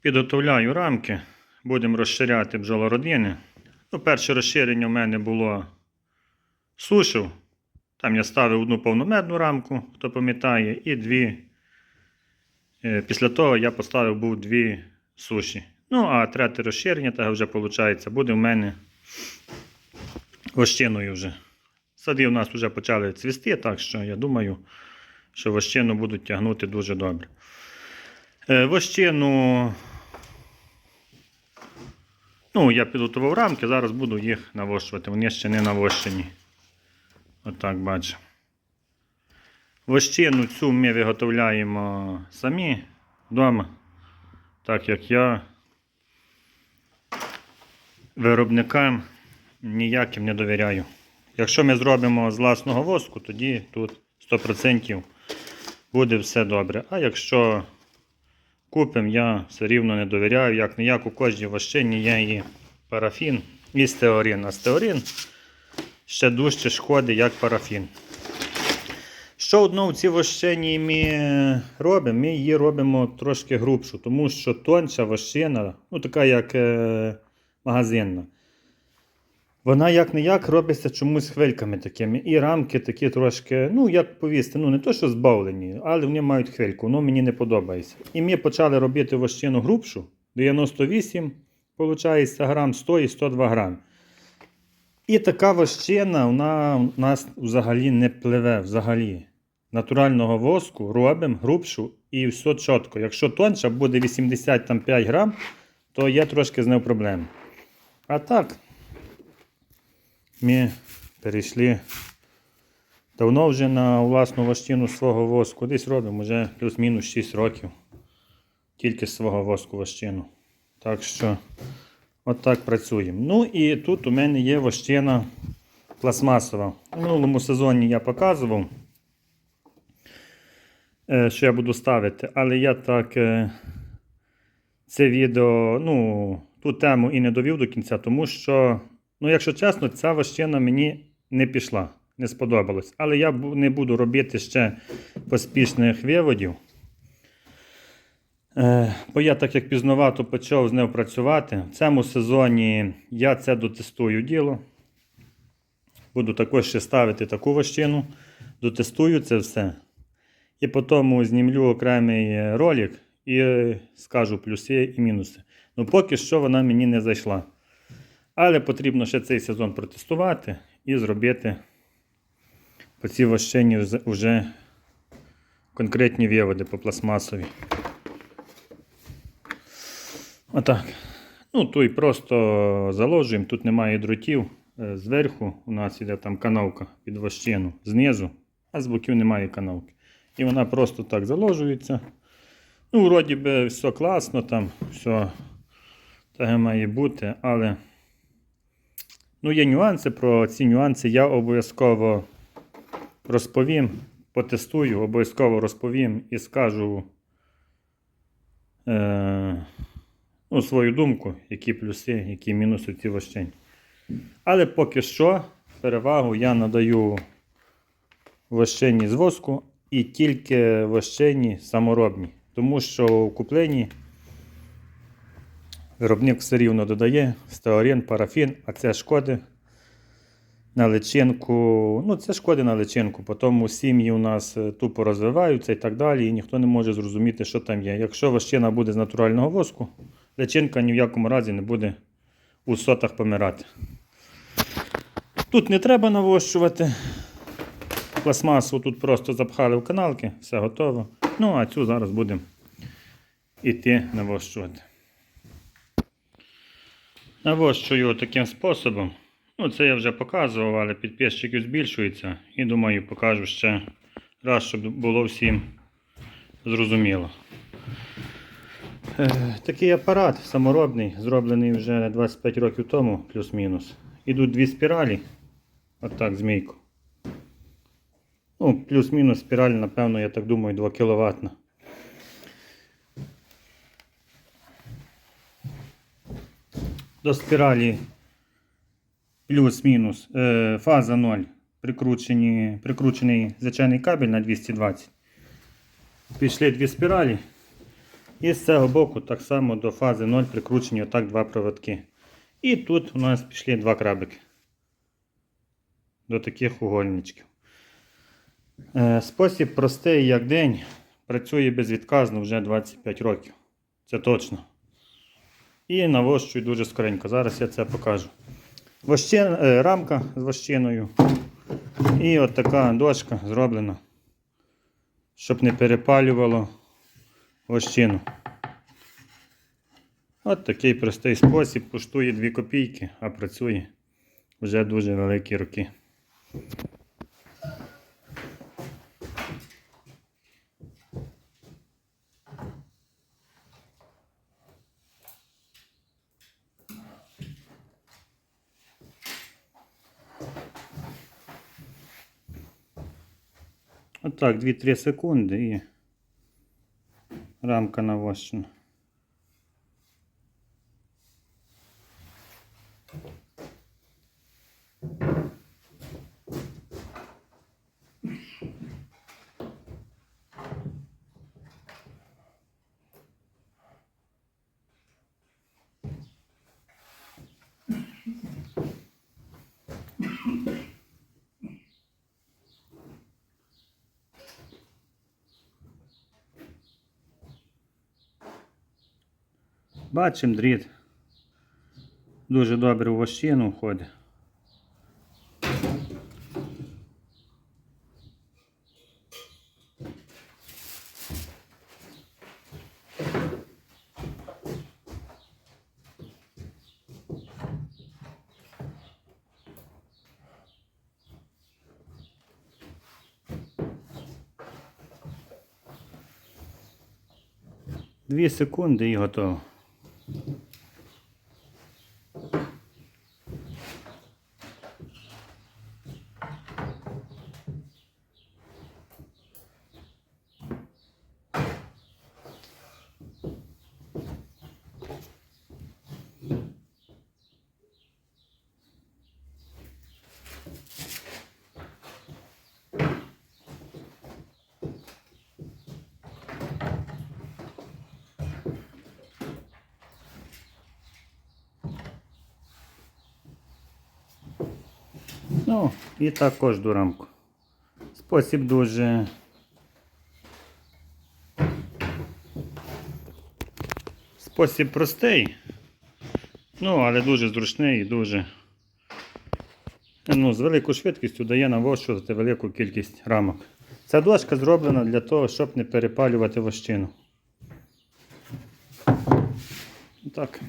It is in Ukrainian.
Підготовляю рамки, будемо розширяти бджолородини. Ну, перше розширення в мене було сушив. Там я ставив одну повномедну рамку, хто пам'ятає, і дві. е, Після того я поставив був дві суші. Ну, а третє розширення, так вже виходить, буде в мене вощиною вже. Сади у нас вже почали цвісти, так що я думаю, що вощину будуть тягнути дуже добре. Е, Вощину. Ну, я підготував рамки, зараз буду їх навощувати. Вони ще не навощені. Отак бачу. Вощину цю ми виготовляємо самі вдома. Так як я виробникам ніяким не довіряю. Якщо ми зробимо з власного воску, тоді тут 100% буде все добре. А якщо купимо, я все рівно не довіряю, як не як у кожній ващині є і парафін, і стеорін. А стеорін ще дужче шкодить, як парафін. Що одно в цій вощині ми робимо? Ми її робимо трошки грубшу, тому що тонша вощина, ну така як е, магазинна. Вона як не як робиться чомусь хвильками такими. І рамки такі трошки, ну як повісти, ну не то, що збавлені, але вони мають хвильку, воно мені не подобається. І ми почали робити вощину грубшу, 98, виходить, грам 100 і 102 грам. І така вощина вона у нас взагалі не пливе. взагалі. Натурального воску робимо грубшу і все чітко. Якщо тонша буде 85 грам, то є трошки з нею проблем. А так, ми перейшли давно вже на власну вощину свого воску. Десь робимо вже плюс-мінус 6 років. Тільки свого воску вощину. Так що, отак працюємо. Ну і тут у мене є вощина пластмасова. У минулому сезоні я показував, е, що я буду ставити, але я так е, це відео, ну, ту тему і не довів до кінця, тому що, ну, якщо чесно, ця вощина мені не пішла, не сподобалась. Але я не буду робити ще поспішних виводів. Е, Бо я так як пізновато почав з нею працювати. В цьому сезоні я це дотестую діло. Буду також ще ставити таку вощину. Дотестую це все. І потім знімлю окремий ролик і е, скажу плюси і мінуси. Ну, поки що вона мені не зайшла. Але потрібно ще цей сезон протестувати і зробити по цій вощині вже- конкретні виводи по пластмасові. Отак. Ну, тут просто заложуємо, тут немає дротів. Е, Зверху у нас іде там канавка під вощину, знизу, а з боків немає канавки. І вона просто так заложується. Ну, вроді би, все класно, там все так має бути, але ну, є нюанси. Про ці нюанси я обов'язково розповім, потестую, обов'язково розповім і скажу. Е- ну, свою думку, які плюси, які мінуси ці вощині. Але поки що перевагу я надаю вощині з воску і тільки вощині саморобні. Тому що у купленні виробник все рівно додає стеарин, парафін, а це шкоди на личинку. Ну, це шкоди на личинку. Потім сім'ї у нас е, тупо розвиваються і так далі, і ніхто не може зрозуміти, що там є. Якщо вощина буде з натурального воску, личинка ні в якому разі не буде у сотах помирати. Тут не треба навощувати. Пластмасу тут просто запхали в каналки, все готово. Ну, а цю зараз будемо іти навощувати. Навощую таким способом. Ну, це я вже показував, але підписчиків збільшується. І думаю, покажу ще раз, щоб було всім зрозуміло. Е, Такий апарат саморобний, зроблений вже 25 років тому, плюс-мінус. Ідуть дві спіралі. Отак, змійку. Ну, плюс-мінус спіраль, напевно, я так думаю, 2 кВт. До спіралі плюс-мінус е, фаза 0. Прикручені, прикручений звичайний кабель на 220. Пішли дві спіралі. І з цього боку так само до фази 0 прикручені отак два проводки. І тут у нас пішли два крабики. До таких угольничків. Е, Спосіб простий як день. Працює безвідказно вже 25 років. Це точно. І навощую дуже скоренько. Зараз я це покажу. Вощин, е, рамка з вощиною. І от така дошка зроблена, щоб не перепалювало вощину. От такий простий спосіб. Коштує 2 копійки, а працює вже дуже великі роки. Отак, 2-3 секунди і рамка навощена. Бачимо дріт. Дуже добре в вощину входить. Дві секунди і готово. Thank you. Ну, і також до рамку. Спосіб дуже. Спосіб простий. Ну, але дуже зручний і дуже. Ну, з великою швидкістю дає навощувати велику кількість рамок. Ця дошка зроблена для того, щоб не перепалювати вощину. Так.